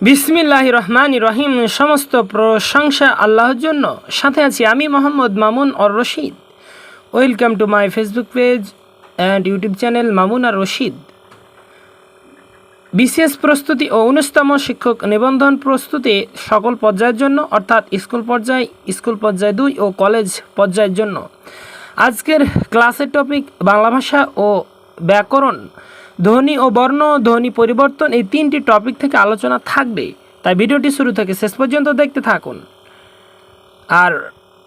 বিসমিল্লাহ রহমান রহিম, সমস্ত প্রশংসা আল্লাহর জন্য। সাথে আছি আমি Mohammad Mamun Or Rashid. Welcome to my Facebook page and YouTube channel Mamun Ar Rashid. বিশেষ প্রস্তুতি ও উনিশতম শিক্ষক নিবন্ধন প্রস্তুতি সকল পর্যায়ের জন্য, অর্থাৎ স্কুল পর্যায় স্কুল পর্যায় দুই ও কলেজ পর্যায়ের জন্য। আজকের ক্লাসের টপিক বাংলা ভাষা ও ব্যাকরণ। ধ্বনি ও বর্ণ ধ্বনি পরিবর্তন এই তিনটি টপিক থেকে আলোচনা থাকবে। তাই ভিডিওটি শুরু থেকে শেষ পর্যন্ত দেখতে থাকুন। আর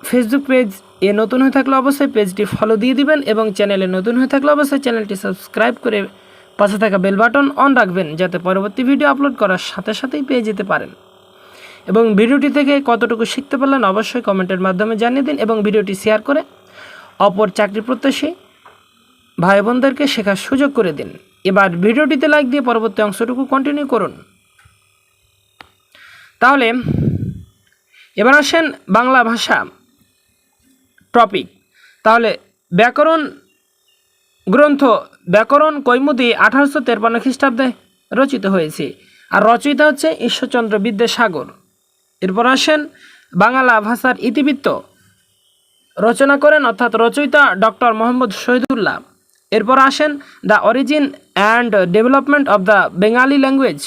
ফেসবুক পেজ এ নতুন হয়ে থাকলে অবশ্যই পেজটি ফলো দিয়ে দিবেন এবং চ্যানেলে নতুন হয়ে থাকলে অবশ্যই চ্যানেলটি সাবস্ক্রাইব করে পাশে থাকা বেল বাটন অন রাখবেন, যাতে পরবর্তী ভিডিও আপলোড করার সাথে সাথেই পেয়ে যেতে পারেন। এবং ভিডিওটি থেকে কতটুকু শিখতে পারলেন অবশ্যই কমেন্টের মাধ্যমে জানিয়ে দিন এবং ভিডিওটি শেয়ার করে অপর চাকরি প্রত্যাশী ভাই বোনদেরকে শেখার সুযোগ করে দিন। এবার ভিডিওটিতে লাইক দিয়ে পরবর্তী অংশটুকু কন্টিনিউ করুন। তাহলে, এবার আসেন বাংলা ভাষা টপিক তাহলে, ব্যাকরণ গ্রন্থ, ব্যাকরণ কৈমুদি আঠারোশো তেরপান্ন খ্রিস্টাব্দে রচিত হয়েছে। আর রচয়িতা হচ্ছে ঈশ্বরচন্দ্র বিদ্যাসাগর। এরপর আসেন বাংলা ভাষার ইতিবৃত্ত। রচনা করেন অর্থাৎ রচয়িতা ডক্টর মোহাম্মদ শহীদুল্লাহ। এরপর আসেন the origin and development of the Bengali language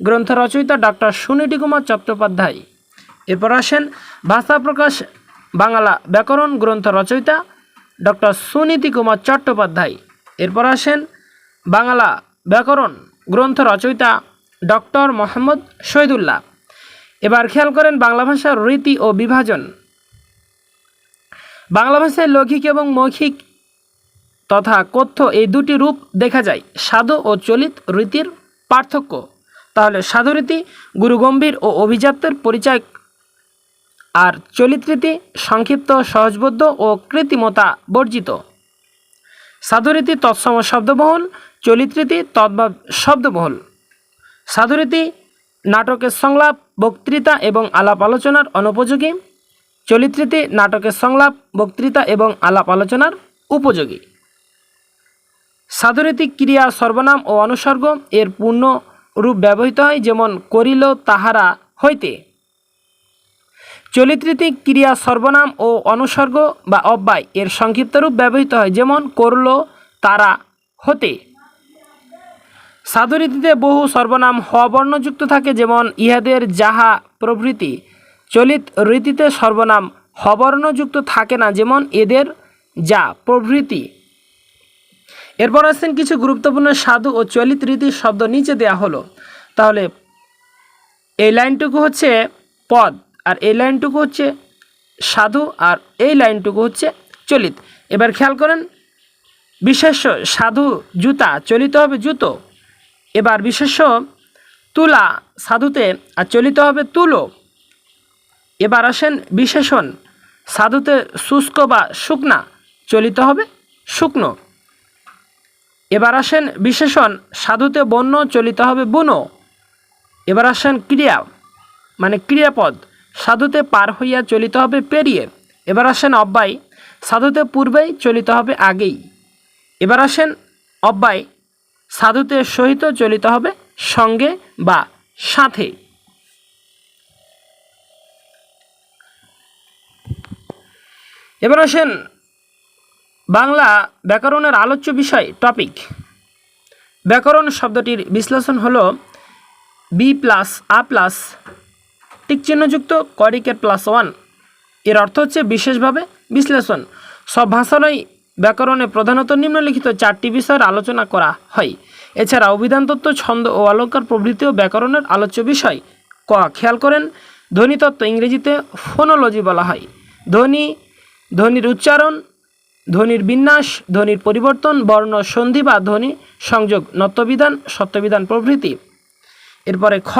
গ্রন্থ রচয়িতা ডক্টর সুনীতি কুমার চট্টোপাধ্যায়। এরপর আসেন ভাষা প্রকাশ বাংলা ব্যাকরণ গ্রন্থ রচয়িতা ডক্টর সুনীতি কুমার চট্টোপাধ্যায়। এরপর আসেন বাংলা ব্যাকরণ গ্রন্থ রচয়িতা ডক্টর মোহাম্মদ শহীদুল্লাহ। এবার খেয়াল করেন বাংলা ভাষার রীতি ও বিভাজন। বাংলা ভাষায় লৌকিক এবং মৌখিক তথা কথ্য এই দুটি রূপ দেখা যায়। সাধু ও চলিত রীতির পার্থক্য। তাহলে সাধু রীতি গুরুগম্ভীর ও অভিজাত্যের পরিচয় আর চলিত রীতি সংক্ষিপ্ত, সহজবোধ্য ও কৃত্রিমতা বর্জিত। সাধুরীতি তৎসম শব্দবহুল, চলিত রীতি তদ্ভাব শব্দবহুল। সাধুরীতি নাটকের সংলাপ, বক্তৃতা এবং আলাপ আলোচনার অনুপযোগী। চলিত্রীতি নাটকের সংলাপ, বক্তৃতা এবং আলাপ আলোচনার উপযোগী। সাধুরীতি ক্রিয়া সর্বনাম ও অনুসর্গ এর পূর্ণ রূপ ব্যবহৃত হয় যেমন করিল তাহারা হইতে। চলিত্রীতি ক্রিয়া সর্বনাম ও অনুসর্গ বা অব্যয় এর সংক্ষিপ্ত রূপ ব্যবহৃত হয় যেমন করল তারা হতে। সাধুরীতিতে বহু সর্বনাম হবর্ণযুক্ত থাকে যেমন ইহাদের যাহা প্রভৃতি। চলিত রীতিতে সর্বনাম হবর্ণযুক্ত থাকে না যেমন এদের যা প্রভৃতি। এরপর আসছেন কিছু গুরুত্বপূর্ণ সাধু ও চলিত রীতির শব্দ নিচে দেয়া হলো। তাহলে, এই লাইনটুকু হচ্ছে পদ আর এই লাইনটুকু হচ্ছে সাধু আর এই লাইনটুকু হচ্ছে চলিত। এবার খেয়াল করেন, বিশেষ্য সাধু জুতা, চলিত হবে জুতো। এবার বিশেষ্য তুলা সাধুতে আর চলিত হবে তুলো। এবার আসেন বিশেষণ সাধুতে শুষ্ক বা শুকনা, চলিত হবে শুকনো। এবার আসেন বিশেষণ, সাধুতে বন্য চলিত হবে বুনো। এবার আসেন ক্রিয়া মানে ক্রিয়াপদ, সাধুতে পার হইয়া চলিত হবে পেরিয়ে। এবার আসেন অব্যয়, সাধুতে পূর্বেই চলিত হবে আগেই। এবার আসেন অব্যয়, সাধুতে সহিত চলিত হবে সঙ্গে বা সাথে। এবার আসেন বাংলা ব্যাকরণের আলোচ্য বিষয় টপিক ব্যাকরণ শব্দটির বিশ্লেষণ হলো বি প্লাস আ প্লাস টিক চিহ্নযুক্ত করিকের প্লাস ওয়ানের অর্থ হচ্ছে বিশেষভাবে বিশ্লেষণ। সব ভাষারই ব্যাকরণে প্রধানত নিম্নলিখিত চারটি বিষয়ের আলোচনা করা হয়। এছাড়া অভিধানতত্ত্ব ছন্দ ও অলঙ্কার প্রভৃতিও ব্যাকরণের আলোচ্য বিষয়। ক, খেয়াল করেন ধ্বনিতত্ত্ব ইংরেজিতে ফোনোলজি বলা হয়। ধ্বনি, ধ্বনির উচ্চারণ ধ্বনির বিন্যাস, ধ্বনির পরিবর্তন, বর্ণ, সন্ধি বা ধ্বনি, সংযোগ, নত্যবিধান, সত্যবিধান প্রভৃতি। এরপরে খ,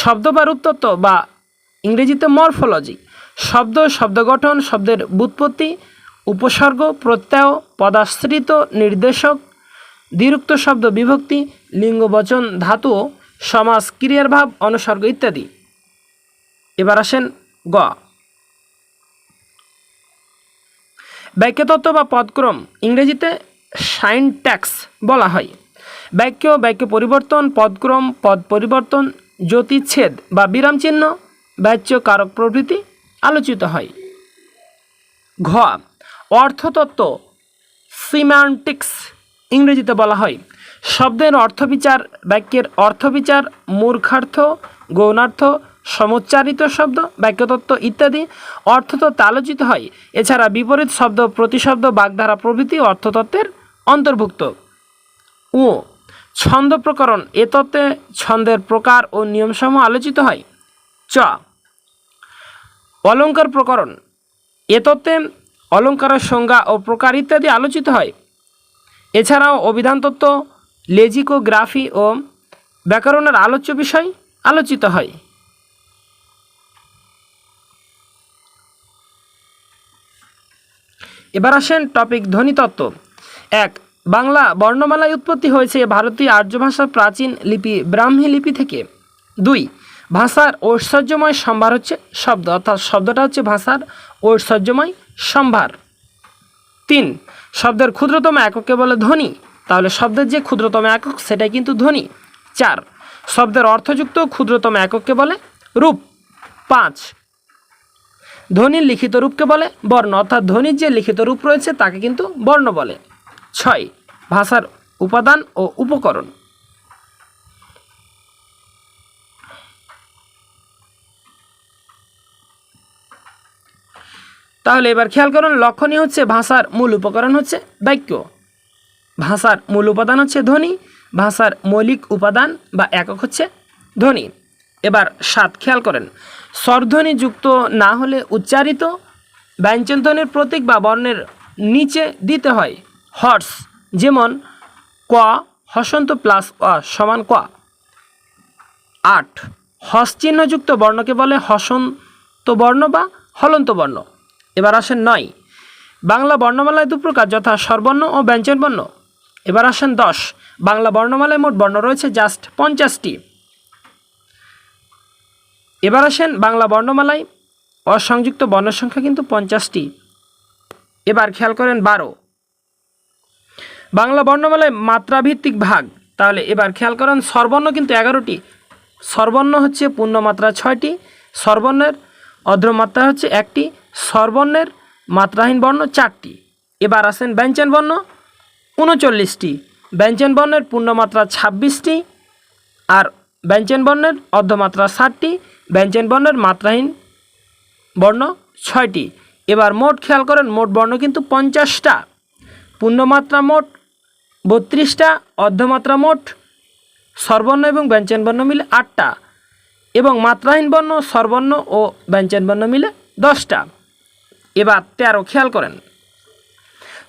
শব্দ বা রূপতত্ত্ব বা ইংরেজিতে মরফোলজি। শব্দ শব্দ গঠন, শব্দের বুৎপত্তি, উপসর্গ, প্রত্যয়, পদাশ্রিত, নির্দেশক, দ্বিরুক্ত শব্দ বিভক্তি, লিঙ্গ বচন, ধাতু, সমাজ, ক্রিয়ার ভাব, অনুসর্গ ইত্যাদি। এবার আসেন গ। বাক্যতত্ত্ব বা পদক্রম ইংরেজিতে সাইনট্যাক্স বলা হয়। বাক্য বাক্য পরিবর্তন, পদক্রম, পদ পরিবর্তন, জ্যোতিচ্ছেদ বা বিরাম চিহ্ন, বাচ্য কারক প্রভৃতি আলোচিত হয়। ঘ, অর্থতত্ত্ব সিম্যান্টিক্স ইংরেজিতে বলা হয়। শব্দের অর্থবিচার, বাক্যের অর্থবিচার, মূর্খার্থ, গৌণার্থ সমুচ্চারিত শব্দ, বাক্যতত্ত্ব ইত্যাদি অর্থতত্ত্বে আলোচিত হয়। এছাড়া বিপরীত শব্দ, প্রতিশব্দ, বাগধারা প্রভৃতি অর্থতত্ত্বের অন্তর্ভুক্ত। ও ছন্দ প্রকরণ, এ তত্ত্বে ছন্দের প্রকার ও নিয়মসমূহ আলোচিত হয়। চ, অলঙ্কার প্রকরণ, এ তত্ত্বে অলঙ্কারের সংজ্ঞা ও প্রকার ইত্যাদি আলোচিত হয়। এছাড়াও অভিধান তত্ত্ব, লেজিকোগ্রাফি ও ব্যাকরণের আলোচ্য বিষয় আলোচিত হয়। এবার আসেন টপিক ধ্বনিতত্ত্ব এক, বাংলা বর্ণমালায় উৎপত্তি হয়েছে ভারতীয় আর্য ভাষার প্রাচীন লিপি ব্রাহ্মী লিপি থেকে। দুই, ভাষার ঐশ্বর্যময় সম্ভার হচ্ছে শব্দ, অর্থাৎ শব্দটা হচ্ছে ভাষার ঐশ্বর্যময় সম্ভার। তিন, শব্দের ক্ষুদ্রতম এককে বলে ধ্বনি, তাহলে শব্দের যে ক্ষুদ্রতম একক সেটাই কিন্তু ধ্বনি। চার, শব্দের অর্থযুক্ত ক্ষুদ্রতম এককে বলে রূপ। পাঁচ ধ্বনির লিখিত রূপকে বলে বর্ণ, অর্থাৎ ধ্বনির যে লিখিত রূপ রয়েছে তাকে কিন্তু বর্ণ বলে। ছয়, ভাষার উপাদান ও উপকরণ। তাহলে এবার খেয়াল করুন, লক্ষণীয় হচ্ছে ভাষার মূল উপকরণ হচ্ছে বাক্য। ভাষার মূল উপাদান হচ্ছে ধ্বনি, ভাষার মৌলিক উপাদান বা একক হচ্ছে ধ্বনি। এবার খেয়াল করেন। স্বরধ্বনি যুক্ত না হলে উচ্চারিত ব্যঞ্জন ধ্বনির প্রতীক বা বর্ণের নিচে দিতে হয় হর্স, যেমন ক, হসন্ত প্লাস অ সমান ক। আট হস চিহ্নযুক্ত বর্ণকে বলে হসন্ত বর্ণ বা হলন্ত বর্ণ। এবার আসেন নয়, বাংলা বর্ণমালায় দু প্রকার, যথা স্বরবর্ণ ও ব্যঞ্জন বর্ণ এবার আসেন দশ, বাংলা বর্ণমালায় মোট বর্ণ রয়েছে জাস্ট পঞ্চাশটি। এবার আসেন বাংলা বর্ণমালায়। অসংযুক্ত বর্ণের সংখ্যা কিন্তু পঞ্চাশটি। এবার খেয়াল করেন বারো। বাংলা বর্ণমালায় মাত্রাভিত্তিক ভাগ। তাহলে এবার খেয়াল করেন স্বরবর্ণ কিন্তু এগারোটি। স্বরবর্ণ হচ্ছে পূর্ণমাত্রা ছয়টি, স্বরবর্ণের অর্ধমাত্রা হচ্ছে একটি, স্বরবর্ণের মাত্রাহীন বর্ণ চারটি। এবার আসেন ব্যঞ্জন বর্ণ, উনচল্লিশটি। ব্যঞ্জন বর্ণের পূর্ণমাত্রা ছাব্বিশটি, আর ব্যঞ্জন বর্ণের অর্ধমাত্রা ষাটটি, ব্যঞ্জন বর্ণের মাত্রাহীন বর্ণ ছয়টি। এবার মোট খেয়াল করেন, মোট বর্ণ কিন্তু পঞ্চাশটা। পূর্ণমাত্রা মোট বত্রিশটা, অর্ধমাত্রা মোট স্বরবর্ণ এবং ব্যঞ্জন বর্ণ মিলে আটটা এবং মাত্রাহীন বর্ণ, স্বরবর্ণ ও ব্যঞ্জন বর্ণ মিলে দশটা। এবার তেরো খেয়াল করেন।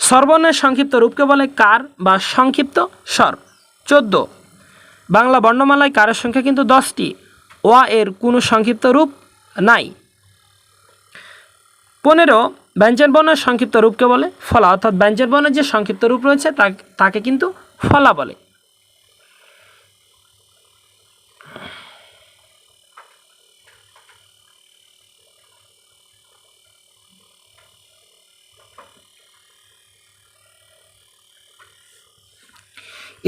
স্বরবর্ণের সংক্ষিপ্ত রূপকে বলে কার বা সংক্ষিপ্ত স্বর। চোদ্দ বাংলা বর্ণমালায় কারের সংখ্যা কিন্তু দশটি। ওয়া এর কোনো সংক্ষিপ্ত রূপ নাই। পনেরো, ব্যঞ্জন বর্ণের সংক্ষিপ্ত রূপকে বলে ফলা, অর্থাৎ ব্যঞ্জন বর্ণের যে সংক্ষিপ্ত রূপ রয়েছে তাকে কিন্তু ফলা বলে।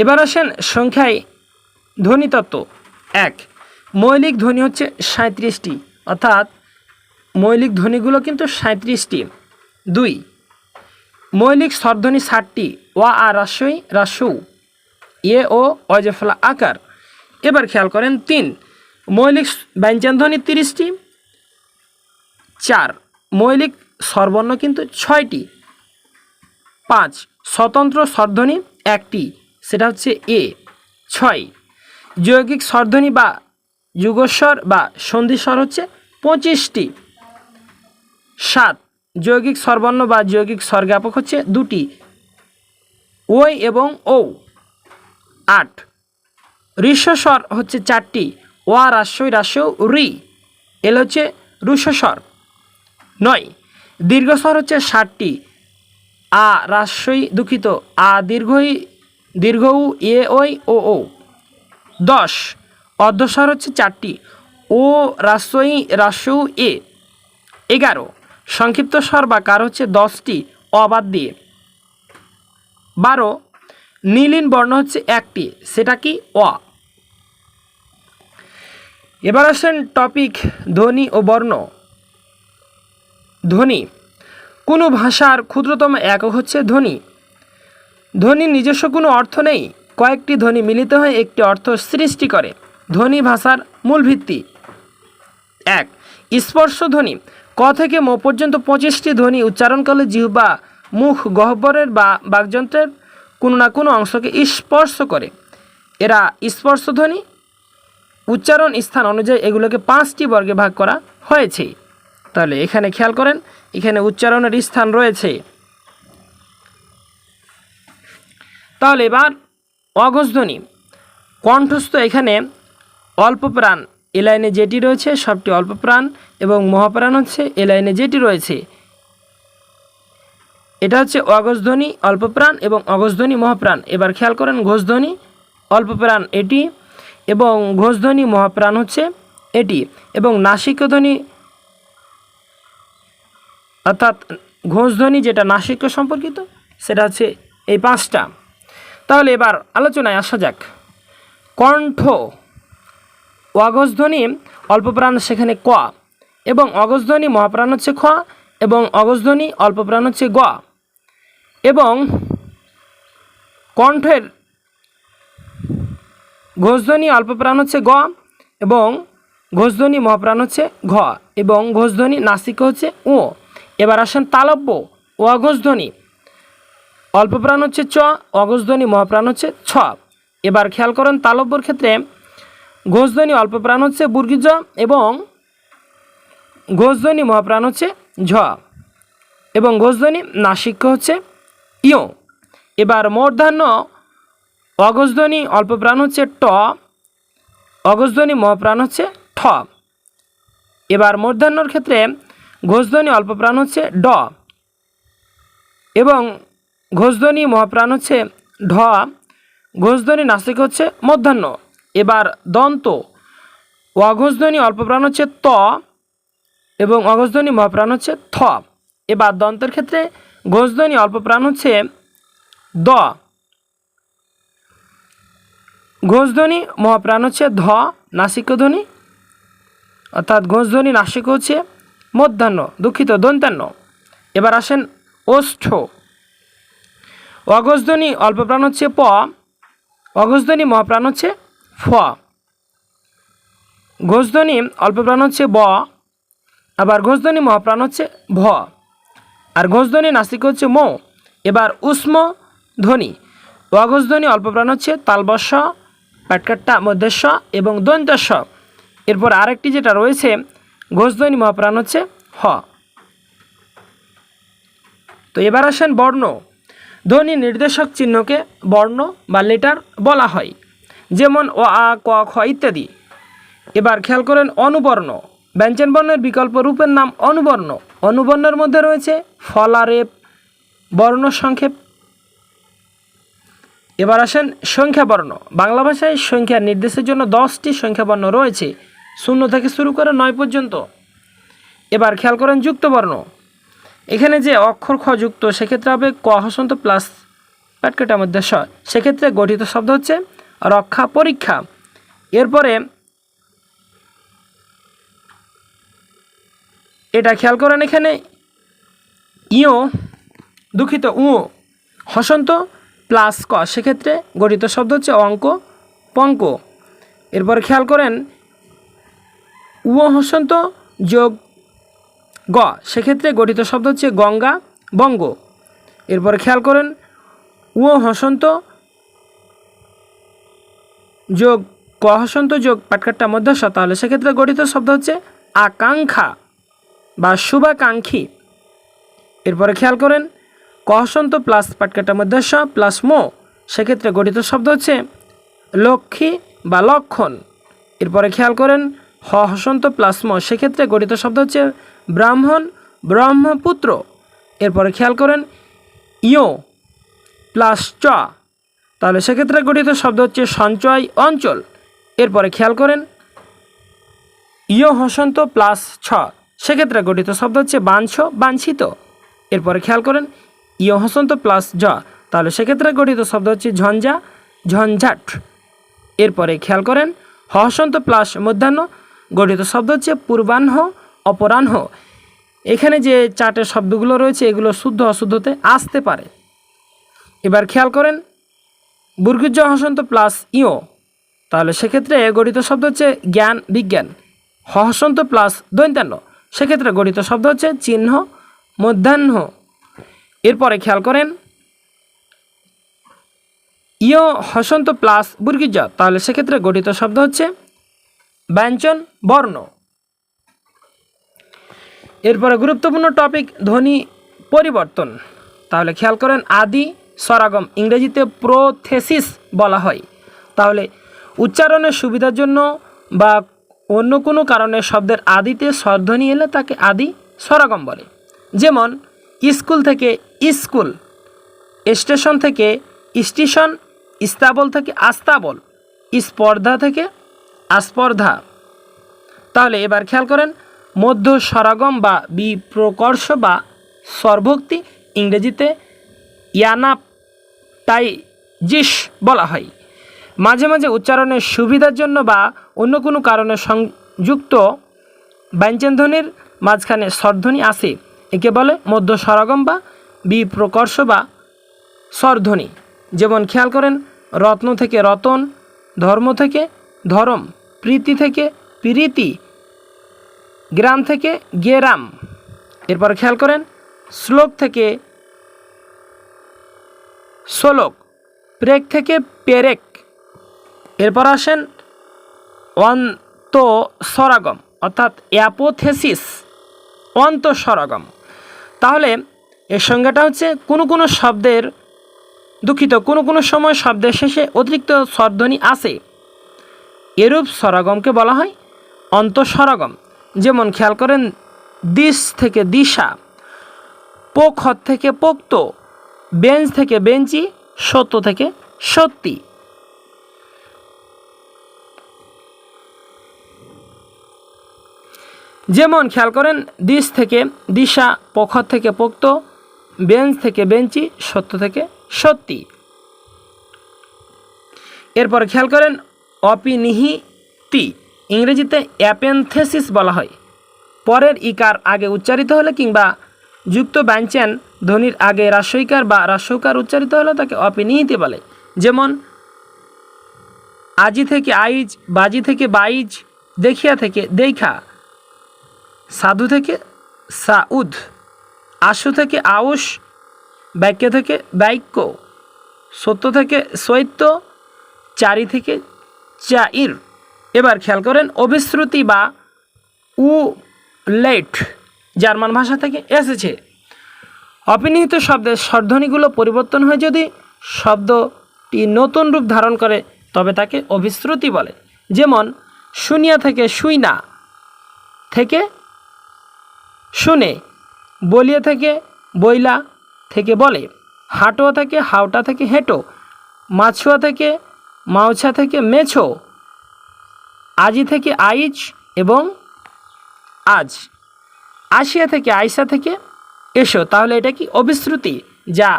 এবার আসেন সংখ্যায় ধ্বনিতত্ত্ব। এক, মৌলিক ধ্বনি হচ্ছে সাঁত্রিশটি অর্থাৎ মৌলিক ধ্বনিগুলো কিন্তু সাঁত্রিশটি দুই, মৌলিক স্বরধ্বনি ষাটটি, ওয়া আর রাস্যই রাস্যৌ এ ও অজফলা আকার। এবার খেয়াল করেন, তিন, মৌলিক ব্যঞ্জনধ্বনি তিরিশটি। চার, মৌলিক স্বরবর্ণ কিন্তু ছয়টি। পাঁচ, স্বতন্ত্র স্বরধ্বনি একটি, সেটা হচ্ছে এ। ছয় যৌগিক স্বরধ্বনি বা যুগস্বর বা সন্ধিস্বর হচ্ছে পঁচিশটি। সাত, যৌগিক স্বরবর্ণ বা যৌগিক স্বরজ্ঞাপক হচ্ছে দুটি। ওই এবং ও আট ঋস্বস্বর হচ্ছে চারটি। ওয়া রাস্যই রাস্য রি এল হচ্ছে রুস্বস্বর নয়, দীর্ঘস্বর হচ্ছে ষাটটি। আ রাস্যই দুঃখিত। আ, দীর্ঘই, দীর্ঘ এ ওই ও ও দশ। অর্ধস্বর হচ্ছে চারটি। ও রাস্যই রাস্য এ। এগারো। সংক্ষিপ্ত স্বর বা কার হচ্ছে দশটি। অবাদ দিয়ে। বারো। নীলিন বর্ণ হচ্ছে একটি। সেটা কি? অ। এবার আসেন টপিক ধ্বনি ও বর্ণ। ধ্বনি। কোনো ভাষার ক্ষুদ্রতম একক হচ্ছে ধ্বনি। ধ্বনির নিজস্ব কোনো অর্থ নেই। কয়েকটি ধ্বনি মিলিত হয়ে একটি অর্থ সৃষ্টি করে। ধ্বনি ভাষার মূল ভিত্তি। এক, স্পর্শ ধ্বনি। ক থেকে ম পর্যন্ত পঁচিশটি ধ্বনি উচ্চারণকালে জিহ্বা, মুখ, গহ্বরের বা বাকযন্ত্রের কোনো না কোনো অংশকে স্পর্শ করে। এরা স্পর্শ ধ্বনি। উচ্চারণ স্থান অনুযায়ী এগুলোকে পাঁচটি বর্গে ভাগ করা হয়েছে। তাহলে এখানে খেয়াল করেন, এখানে উচ্চারণের স্থান রয়েছে। তাহলে এবার অগজধ্বনি কণ্ঠস্থ এখানে অল্প প্রাণ এ লাইনে যেটি রয়েছে সবটি অল্প প্রাণ এবং মহাপ্রাণ হচ্ছে এ লাইনে যেটি রয়েছে। এটা হচ্ছে অগজধ্বনি অল্প প্রাণ এবং অগজধ্বনি মহাপ্রাণ। এবার খেয়াল করেন ঘোষধ্বনি অল্প প্রাণ এটি এবং ঘোষধ্বনি, মহাপ্রাণ হচ্ছে এটি এবং নাসিকধ্বনি অর্থাৎ ঘোষধ্বনি যেটা নাসিক্য সম্পর্কিত, সেটা হচ্ছে এই পাঁচটা। তাহলে এবার আলোচনায় আসা যাক। কণ্ঠ। অগজধ্বনি অল্পপ্রাণ সেখানে ক এবং অগজধ্বনি মহাপ্রাণ হচ্ছে খ এবং অগজধ্বনি অল্পপ্রাণ হচ্ছে গ। এবং কণ্ঠের ঘোষধ্বনি অল্পপ্রাণ হচ্ছে গ এবং ঘোষধ্বনি মহাপ্রাণ হচ্ছে ঘ এবং ঘোষধ্বনি নাসিক হচ্ছে ও এবার আসেন তালব্য ও অঘোষধ্বনি অল্পপ্রাণ হচ্ছে চ অঘোষধ্বনি মহাপ্রাণ হচ্ছে ছ। এবার খেয়াল করেন তালব্যর ক্ষেত্রে ঘোষধ্বনি অল্প প্রাণ হচ্ছে বুর্গিজ এবং ঘোষধ্বনি মহাপ্রাণ হচ্ছে ঝ। এবং ঘোষধ্বনি নাসিক্য হচ্ছে ইয়। এবার মূর্ধান্য অগজধ্বনি অল্পপ্রাণ হচ্ছে ট অগজধ্বনি মহাপ্রাণ হচ্ছে ঠ। এবার মূর্ধান্যর ক্ষেত্রে ঘোষধ্বনি অল্পপ্রাণ হচ্ছে ড। এবং ঘোষধ্বনি মহাপ্রাণ হচ্ছে ঢ, ঘোষধ্বনি নাসিক হচ্ছে মধ্যাহ্ন। এবার দন্ত, অঘোষধ্বনি অল্পপ্রাণ হচ্ছে ত এবং অঘোষধ্বনি মহাপ্রাণ হচ্ছে থ। এবার দন্তের ক্ষেত্রে ঘোষধ্বনি অল্পপ্রাণ হচ্ছে দ। ঘোষধ্বনি মহাপ্রাণ হচ্ছে ধ নাসিক ধ্বনি অর্থাৎ ঘোষধ্বনি নাসিক হচ্ছে মধ্যাহ্ন, দুঃখিত দন্তান্ন এবার আসেন ওষ্ঠ। অগজধ্বনি অল্পপ্রাণ হচ্ছে প অগজধ্বনি মহাপ্রাণ হচ্ছে ফ। ঘোষধ্বনি অল্প প্রাণ হচ্ছে ব, আবার ঘোষধ্বনি মহাপ্রাণ হচ্ছে ভ। আর ঘোষধ্বনি নাসিক হচ্ছে মো। এবার উষ্ম ধ্বনি অঘোষধ্বনি অল্পপ্রাণ হচ্ছে তালবস্য পাটকাট্টা মধ্যস্ব এবং দন্তস্ব এরপর আরেকটি যেটা রয়েছে ঘোষধ্বনি মহাপ্রাণ হচ্ছে হ। তো এবার আসেন বর্ণ। ধ্বনি নির্দেশক চিহ্নকে বর্ণ বা লেটার বলা হয়, যেমন অ আ, ক, খ ইত্যাদি। এবার খেয়াল করেন অনুবর্ণ। ব্যঞ্জন বর্ণের বিকল্প রূপের নাম অনুবর্ণ। অনুবর্ণের মধ্যে রয়েছে ফলারেপ, বর্ণ সংক্ষেপ। এবার আসেন সংখ্যাবর্ণ। বাংলা ভাষায় সংখ্যা নির্দেশের জন্য দশটি সংখ্যাবর্ণ রয়েছে। শূন্য থেকে শুরু করে নয় পর্যন্ত। এবার খেয়াল করেন যুক্তবর্ণ। এখানে যে অক্ষর খ যুক্ত, সেক্ষেত্রে হবে ক হসন্ত প্লাস প্যাটকেটার মধ্যে স। সেক্ষেত্রে গঠিত শব্দ হচ্ছে রক্ষা পরীক্ষা। এরপরে এটা খেয়াল করেন এখানে ইও দুঃখিত, উ, হসন্ত প্লাস ক। সেক্ষেত্রে গঠিত শব্দ হচ্ছে অঙ্ক, পঙ্ক। এরপর খেয়াল করেন উ হসন্ত যোগ গ, সেক্ষেত্রে গঠিত শব্দ হচ্ছে গঙ্গা, বঙ্গ। এরপর খেয়াল করেন ও হসন্ত যোগ, ক হসন্ত যোগ পাটকাট্টা মধ্যস্ব তাহলে সেক্ষেত্রে গঠিত শব্দ হচ্ছে আকাঙ্ক্ষা বা শুভাকাঙ্ক্ষী। এরপরে খেয়াল করেন কহসন্ত প্লাস পাটকাটা মধ্যস্ব প্লাস মো, সেক্ষেত্রে গঠিত শব্দ হচ্ছে লক্ষ্মী বা লক্ষণ। এরপরে খেয়াল করেন, হ হসন্ত প্লাস ম, সেক্ষেত্রে গঠিত শব্দ হচ্ছে ব্রাহ্মণ, ব্রহ্মপুত্র। এরপরে খেয়াল করেন, ইয় প্লাস চ। তাহলে সেক্ষেত্রে গঠিত শব্দ হচ্ছে সঞ্চয় অঞ্চল। এরপরে খেয়াল করেন, ইয় হসন্ত প্লাস ছ। সেক্ষেত্রে গঠিত শব্দ হচ্ছে বাঞ্ছ, বাঞ্ছিত। এরপরে খেয়াল করেন, ইয় হসন্ত প্লাস জ। তাহলে সেক্ষেত্রে গঠিত শব্দ হচ্ছে ঝঞ্ঝা, ঝঞ্ঝাট। এরপরে খেয়াল করেন, হসন্ত প্লাস মধ্যাহ্ন। গঠিত শব্দ হচ্ছে পূর্বাহ্ন অপরাহ্ন। এখানে যে চারটে শব্দগুলো রয়েছে, এগুলো শুদ্ধ অশুদ্ধতে আসতে পারে। এবার খেয়াল করেন বুর্গিজ হসন্ত প্লাস ইও তাহলে সেক্ষেত্রে গঠিত শব্দ হচ্ছে জ্ঞান বিজ্ঞান। হসন্ত প্লাস দৈন্তান্ন সেক্ষেত্রে গঠিত শব্দ হচ্ছে চিহ্ন মধ্যাহ্ন। এরপরে খেয়াল করেন, ইয় হসন্ত প্লাস বুর্গিজ তাহলে সেক্ষেত্রে গঠিত শব্দ হচ্ছে ব্যঞ্জন বর্ণ। এরপরে গুরুত্বপূর্ণ টপিক, ধ্বনি পরিবর্তন। তাহলে খেয়াল করেন, আদি স্বরাগম, ইংরেজিতে প্রোথেসিস বলা হয়। তাহলে উচ্চারণের সুবিধার জন্য বা অন্য কোনো কারণে শব্দের আদিতে স্বরধ্বনি এলে তাকে আদি স্বরাগম বলে। যেমন, স্কুল থেকে স্কুল, স্টেশন থেকে স্টেশন, স্তাবল থেকে আস্তাবল, স্পর্ধা থেকে আস্পর্ধা। তাহলে এবার খেয়াল করেন মধ্য সরাগম বা বিপ্রকর্ষ বা স্বরভক্তি, ইংরেজিতে ইয়ানাপটাইজিস বলা হয়। মাঝে মাঝে উচ্চারণের সুবিধার জন্য বা অন্য কোনো কারণে সংযুক্ত ব্যঞ্জনধ্বনির মাঝখানে স্বরধ্বনি আসে একে বলে মধ্য স্বরাগম বা বিপ্রকর্ষ বা স্বরধ্বনি। যেমন খেয়াল করেন, রত্ন থেকে রতন, ধর্ম থেকে ধরম, প্রীতি থেকে প্রীতি গ্রাম থেকে গেরাম। এরপর খেয়াল করেন, শ্লোক থেকে শ্লোক, প্রেক থেকে পেরেক। এরপর আসেন অন্ত স্বরাগম অর্থাৎ অ্যাপোথেসিস অন্ত স্বরাগম তাহলে এর সংজ্ঞাটা হচ্ছে কোনো কোনো শব্দের দুঃখিত, কোনো কোনো সময় শব্দের শেষে অতিরিক্ত স্বরধ্বনি আসে এরূপ স্বরাগমকে বলা হয় অন্তঃস্বরাগম যেমন খেয়াল করেন দিশ থেকে দিশা পোখর থেকে পোক্ত, বেঞ্চ থেকে বেঞ্চি, সত্য থেকে সত্যি। যেমন খেয়াল করেন দিশ থেকে দিশা পোখর থেকে পোক্ত, বেঞ্চ থেকে বেঞ্চি, সত্য থেকে সত্যি। এরপর খেয়াল করেন, অপিনিহিতি। ইংরেজিতে অ্যাপেনথেসিস বলা হয়। পরের ইকার আগে উচ্চারিত হলে কিংবা যুক্ত ব্যঞ্চন ধ্বনির আগে রাস্যইকার বা রাস্যকার উচ্চারিত হলে তাকে অপিনিহিতি বলে। যেমন, আজি থেকে আইজ, বাজি থেকে বাইজ, দেখিয়া থেকে দেখা, সাধু থেকে সাউদ আশু থেকে আউশ, বাক্য থেকে বাক্য, সত্য থেকে সৈত্য, চারি থেকে চাইর। এবার খেয়াল করেন অভিশ্রুতি বা উ লেট জার্মান ভাষা থেকে এসেছে। অপিনিহিত শব্দের স্বরধ্বনিগুলো পরিবর্তন হয় যদি শব্দটি নতুন রূপ ধারণ করে, তবে তাকে অভিশ্রুতি বলে। যেমন, শুনিয়া থেকে শুইনা থেকে শুনে, বলিয়া থেকে বইলা থেকে বলে, হাঁটোয়া থেকে হাওটা থেকে হেঁটো, মাছুয়া থেকে মাওছা থেকে মেছো আজি থেকে আইজ এবং আজ। আসিয়া থেকে আইসা থেকে এসো। তাহলে এটা কি অবিশ্রুতি? যা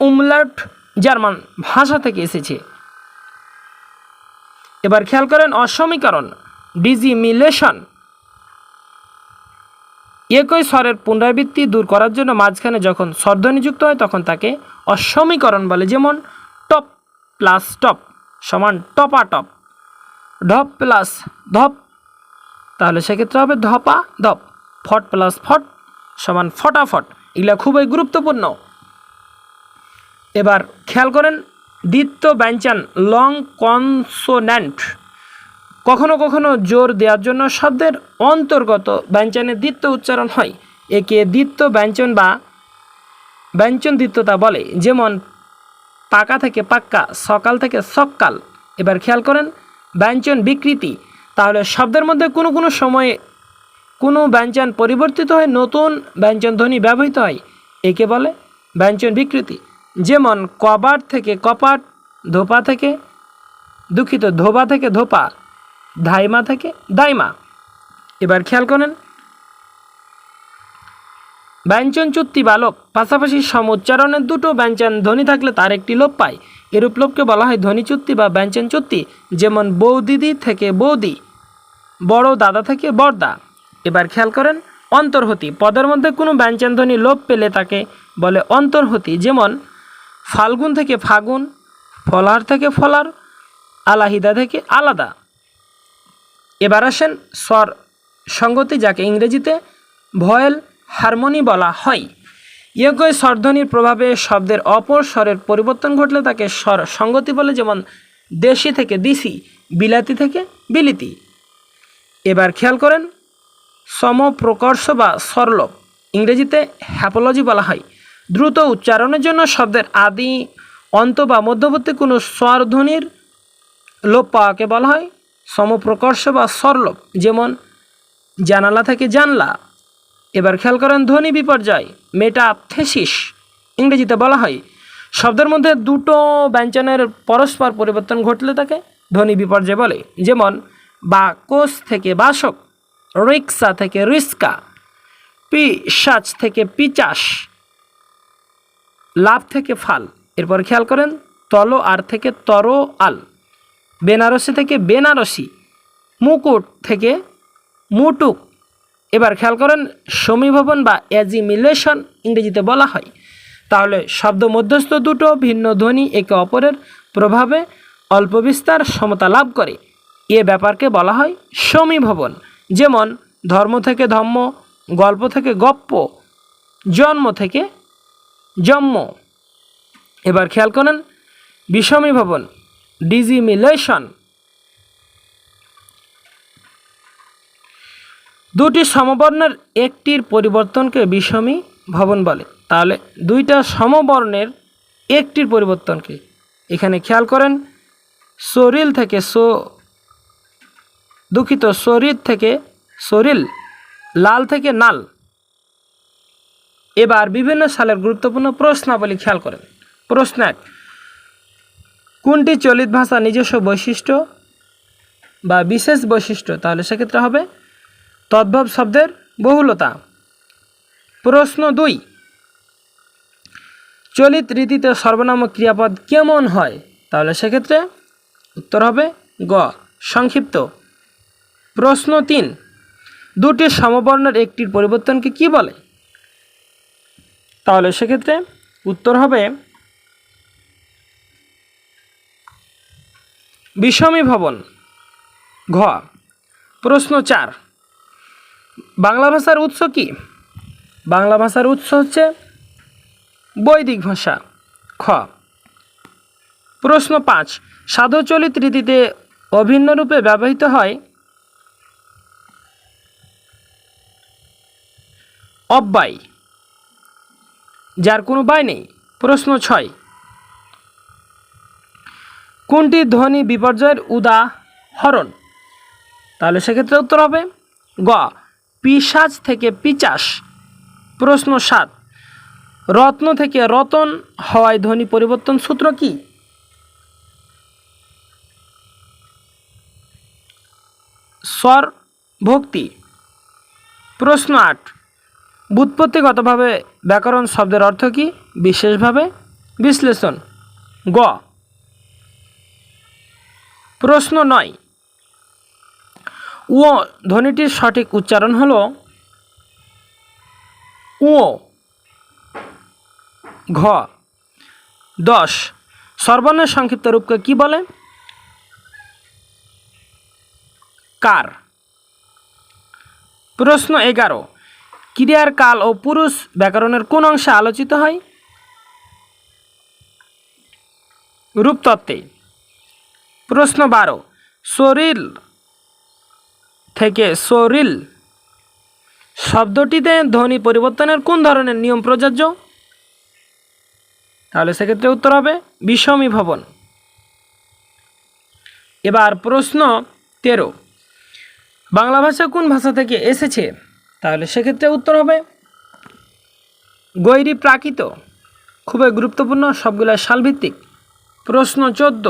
উমলাট জার্মান ভাষা থেকে এসেছে। এবার খেয়াল করেন অসমীকরণ, ডিজিমিলেশন। একই স্বরের পুনরাবৃত্তি দূর করার জন্য মাঝখানে যখন স্বরধ্বনি যুক্ত হয়, তখন তাকে অসমীকরণ বলে, যেমন টপ প্লাস টপ সমান টপা টপ ঢপ প্লাস ধপ। তাহলে সেক্ষেত্রে হবে ধপা ধপ। ফট প্লাস ফট সমান ফটাফট। এগুলা খুবই গুরুত্বপূর্ণ। এবার খেয়াল করেন, দ্বিত্ব ব্যঞ্চান লং কনসোন্যান্ট। কখনো কখনো জোর দেওয়ার জন্য শব্দের অন্তর্গত ব্যঞ্জনের দ্বিত্ব উচ্চারণ হয়। একে দ্বিত্ব ব্যঞ্জন বা ব্যঞ্জন দ্বিত্বতা বলে। যেমন, পাকা থেকে পাক্কা, সকাল থেকে সকাল। এবার খেয়াল করেন ব্যঞ্জন বিকৃতি, তাহলে শব্দের মধ্যে কোনো কোনো সময়ে কোনো ব্যঞ্জন পরিবর্তিত হয়ে নতুন ব্যঞ্জন ধ্বনি ব্যবহৃত হয়। একে বলে ব্যঞ্জন বিকৃতি। যেমন কবাট থেকে কপাট, ধোপা থেকে দুঃখিত, ধোবা থেকে ধোপা ধাইমা থেকে দাইমা। এবার খেয়াল করেন। ব্যঞ্জন চুক্তি বালক, পাশাপাশি সম উচ্চারণের দুটো ব্যঞ্জন ধ্বনি থাকলে তার একটি লোপ পায়। এরূপ লোপকে বলা হয় ধ্বনি চুক্তি বা ব্যঞ্জন চুক্তি, যেমন বৌদিদি থেকে বৌদি, বড় দাদা থেকে বড়দা। এবার খেয়াল করেন, অন্তর্হতি। পদের মধ্যে কোনো ব্যঞ্জনধ্বনি লোপ পেলে তাকে বলে অন্তর্হতি, যেমন ফাল্গুন থেকে ফাগুন, ফলার থেকে ফলার, আলাহিদা থেকে আলাদা। এবার আসেন স্বর সঙ্গতি, যাকে ইংরেজিতে ভয়েল হারমোনি বলা হয়। ইয়কই স্বরধ্বনির প্রভাবে শব্দের অপর স্বরের পরিবর্তন ঘটলে তাকে স্বর সঙ্গতি বলে, যেমন দেশি থেকে দিশি, বিলাতি থেকে বিলিতি। এবার খেয়াল করেন, সমপ্রকর্ষ বা স্বরলোপ, ইংরেজিতে হ্যাপোলজি বলা হয়। দ্রুত উচ্চারণের জন্য শব্দের আদি, অন্ত বা মধ্যবর্তী কোনো স্বরধ্বনির লোপ পাওয়াকে বলা হয় সমপ্রকর্ষ বা স্বরলোপ, যেমন জানালা থেকে জানলা এবার খেয়াল করেন ধ্বনি বিপর্যয় মেটাথেসিস ইংরেজিতে বলা হয়, শব্দের মধ্যে দুটো ব্যঞ্জনের পরস্পর পরিবর্তন ঘটলে তাকে ধ্বনি বিপর্যয় বলে। যেমন, বা বাকস থেকে বাসক, রিক্সা থেকে রিস্কা পিসাচ থেকে পিচাস লাভ থেকে ফাল। এরপর খেয়াল করেন, তল আর থেকে তর আল, বেনারসি থেকে বেনারসি, মুকুট থেকে মুটুক এবার খেয়াল করেন সমীভবন বা অ্যাজিমিলেশন ইংরেজিতে বলা হয়। তাহলে শব্দ মধ্যস্থ দুটো ভিন্ন ধ্বনি একে অপরের প্রভাবে অল্প বিস্তার সমতা লাভ করে। এ ব্যাপারকে বলা হয় সমীভবন। যেমন ধর্ম থেকে ধম্ম, গল্প থেকে গপ্প, জন্ম থেকে জন্ম এবার খেয়াল করেন বিষমীভবন, ডিজিমিলেশন। দুটি সমবর্ণের একটির পরিবর্তনকে বিষমী ভবন বলে। তাহলে দুইটা সমবর্ণের একটির পরিবর্তনকে এখানে খেয়াল করেন শরীর থেকে সো, দুঃখিত শরীর থেকে শরীর লাল থেকে নাল। এবার বিভিন্ন সালের গুরুত্বপূর্ণ প্রশ্নাবলী খেয়াল করেন। প্রশ্ন এক, কোনটি চলিত ভাষা নিজস্ব বৈশিষ্ট্য বা বিশেষ বৈশিষ্ট্য? তাহলে সেক্ষেত্রে হবে তদ্ভব শব্দের বহুলতা। প্রশ্ন দুই, চলিত রীতিতে সর্বনাম ক্রিয়াপদ কেমন হয়? তাহলে সেক্ষেত্রে উত্তর হবে গ, সংক্ষিপ্ত। প্রশ্ন তিন, দুটি সমবর্ণের একটির পরিবর্তনকে কি বলে? তাহলে সেক্ষেত্রে উত্তর হবে বিষমী ভবন। ঘ, প্রশ্ন চার বাংলা ভাষার উৎস কি? বাংলা ভাষার উৎস হচ্ছে বৈদিক ভাষা। খ। প্রশ্ন পাঁচ। সাধুচলিত রীতিতে অভিন্ন রূপে ব্যবহৃত হয় অব্যয়, যার কোনো বাই নেই। প্রশ্ন ছয়। কোনটি ধ্বনি বিপর্যয়ের উদাহরণ? তাহলে সেক্ষেত্রে উত্তর হবে গ। পিসাজ থেকে পিচাস। প্রশ্ন সাত, রত্ন থেকে রতন হওয়ায় ধ্বনি পরিবর্তন সূত্র কি? স্বর ভক্তি প্রশ্ন আট বুৎপত্তিগতভাবে ব্যাকরণ শব্দের অর্থ কি? বিশেষভাবে বিশ্লেষণ। গ, প্রশ্ন নয় ও ধ্বনিটির সঠিক উচ্চারণ হল ও। ঘ। দশ। সর্বর্ণের সংক্ষিপ্ত রূপকে কি বলে? কার। প্রশ্ন এগারো। ক্রিয়ার কাল ও পুরুষ ব্যাকরণের কোন অংশে আলোচিত হয়? রূপতত্ত্বে। প্রশ্ন বারো। শরীর থেকে শরীর শব্দটিতে ধ্বনি পরিবর্তনের কোন ধরনের নিয়ম প্রযোজ্য? তাহলে সেক্ষেত্রে উত্তর হবে বিষমী ভবন। এবার প্রশ্ন তেরো। বাংলা ভাষা কোন ভাষা থেকে এসেছে? তাহলে সেক্ষেত্রে উত্তর হবে গৈরী প্রাকৃত। খুবই গুরুত্বপূর্ণ, সবগুলো সালভিত্তিক। প্রশ্ন চোদ্দ।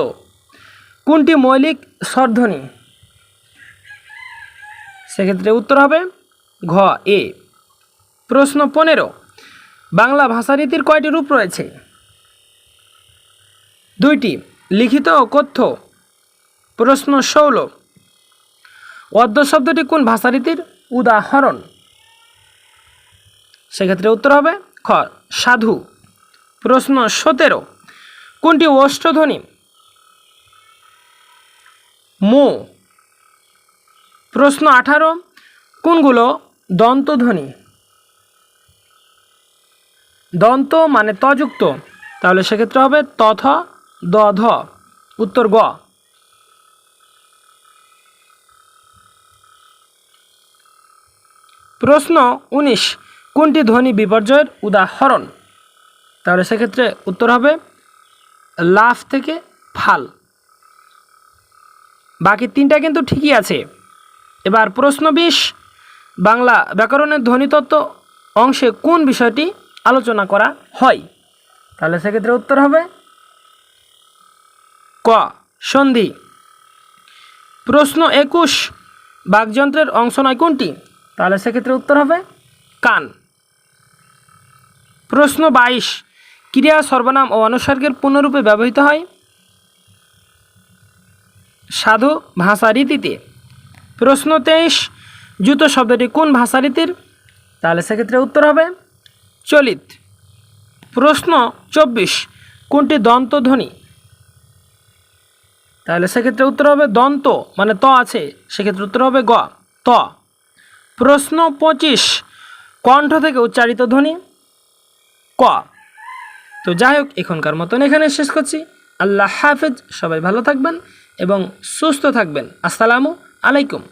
কোনটি মৌলিক স্বরধ্বনি? সেক্ষেত্রে উত্তর হবে ঘ, এ। প্রশ্ন পনেরো। বাংলা ভাষারীতির কয়টি রূপ রয়েছে? দুইটি, লিখিত কথ্য। প্রশ্ন ষোলো। অদ্য শব্দটি কোন ভাষারীতির? উদাহরণ। সেক্ষেত্রে উত্তর হবে খ, সাধু। প্রশ্ন সতেরো। কোনটি অষ্টধ্বনি? মো প্রশ্ন আঠারো, কোনগুলো দন্তধ্বনি? দন্ত মানে তযুক্ত। তাহলে সেক্ষেত্রে হবে তথ দধ উত্তর গ। প্রশ্ন উনিশ, কোনটি ধ্বনি বিপর্যয়ের উদাহরণ? তাহলে সেক্ষেত্রে উত্তর হবে লাফ থেকে ফাল। বাকি তিনটা কিন্তু ঠিকই আছে। এবার প্রশ্ন বিশ, বাংলা ব্যাকরণের ধ্বনিতত্ত্ব অংশে কোন বিষয়টি আলোচনা করা হয়? তাহলে সেক্ষেত্রে উত্তর হবে ক, সন্ধি। প্রশ্ন একুশ, বাকযন্ত্রের অংশ নয় কোনটি? তাহলে সেক্ষেত্রে উত্তর হবে কান। প্রশ্ন বাইশ, ক্রিয়া, সর্বনাম ও অনুসর্গের পূর্ণরূপে ব্যবহৃত হয় সাধু ভাষারীতিতে প্রশ্ন তেইশ জুতো শব্দটি কোন ভাষারীতির? তাহলে সেক্ষেত্রে উত্তর হবে চলিত। প্রশ্ন চব্বিশ, কোনটি দন্তধ্বনি? তাহলে সেক্ষেত্রে উত্তর হবে দন্ত মানে ত আছে, সেক্ষেত্রে উত্তর হবে গ, ত। প্রশ্ন পঁচিশ, কণ্ঠ থেকে উচ্চারিত ধ্বনি? ক। তো যাই হোক, এখনকার মতন এখানে শেষ করছি। আল্লাহ হাফেজ, সবাই ভালো থাকবেন এবং সুস্থ থাকবেন। আসসালামু আলাইকুম।